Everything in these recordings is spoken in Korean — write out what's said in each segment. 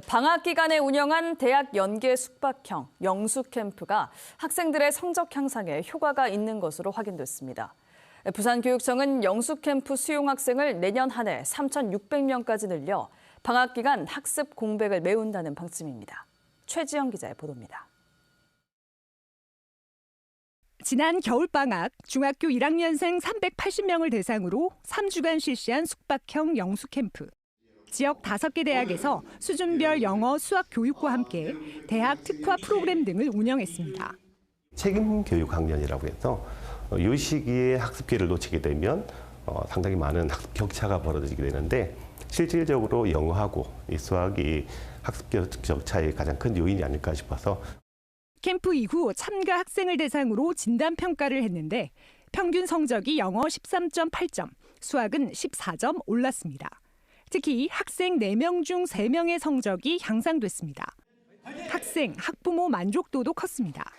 방학 기간에 운영한 대학 연계 숙박형 영수 캠프가 학생들의 성적 향상에 효과가 있는 것으로 확인됐습니다. 부산교육청은 영수 캠프 수용 학생을 내년 한 해 3,600명까지 늘려 방학 기간 학습 공백을 메운다는 방침입니다. 최지영 기자의 보도입니다. 지난 겨울방학 중학교 1학년생 380명을 대상으로 3주간 실시한 숙박형 영수 캠프. 지역 5개 대학에서 수준별 영어, 수학 교육과 함께 대학 특화 프로그램 등을 운영했습니다. 책임 교육 학년이라고 해서 어, 이 시기에 학습 기회를 놓치게 되면 어, 상당히 많은 학습 격차가 벌어지게 되는데 실질적으로 영어하고 이 수학이 학습 격차의 가장 큰 요인이 아닐까 싶어서 캠프 이후 참가 학생을 대상으로 진단 평가를 했는데 평균 성적이 영어 13.8점, 수학은 14점 올랐습니다. 특히 학생 4명 중 3명의 성적이 향상됐습니다. 학생, 학부모 만족도도 컸습니다.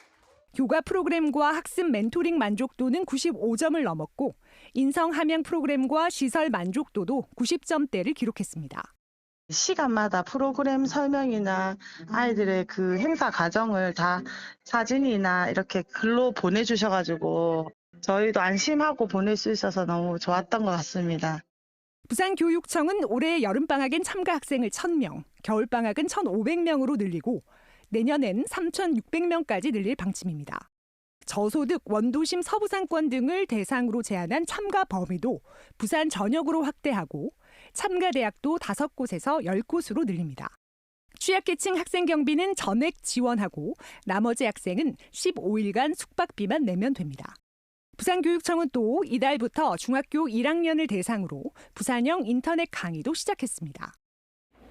교과 프로그램과 학습 멘토링 만족도는 95점을 넘었고 인성 함양 프로그램과 시설 만족도도 90점대를 기록했습니다. 시간마다 프로그램 설명이나 아이들의 그 행사 과정을 다 사진이나 이렇게 글로 보내주셔가지고 저희도 안심하고 보낼 수 있어서 너무 좋았던 것 같습니다. 부산교육청은 올해 여름방학엔 참가 학생을 1000명, 겨울방학은 1500명으로 늘리고 내년엔 3600명까지 늘릴 방침입니다. 저소득, 원도심 서부상권 등을 대상으로 제한한 참가 범위도 부산 전역으로 확대하고 참가 대학도 5곳에서 10곳으로 늘립니다. 취약계층 학생 경비는 전액 지원하고 나머지 학생은 15일간 숙박비만 내면 됩니다. 부산교육청은 또 이달부터 중학교 1학년을 대상으로 부산형 인터넷 강의도 시작했습니다.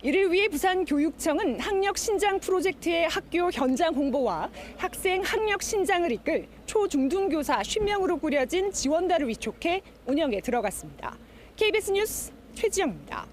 이를 위해 부산교육청은 학력 신장 프로젝트의 학교 현장 홍보와 학생 학력 신장을 이끌 초중등교사 10명으로 꾸려진 지원단을 위촉해 운영에 들어갔습니다. KBS 뉴스 최지영입니다.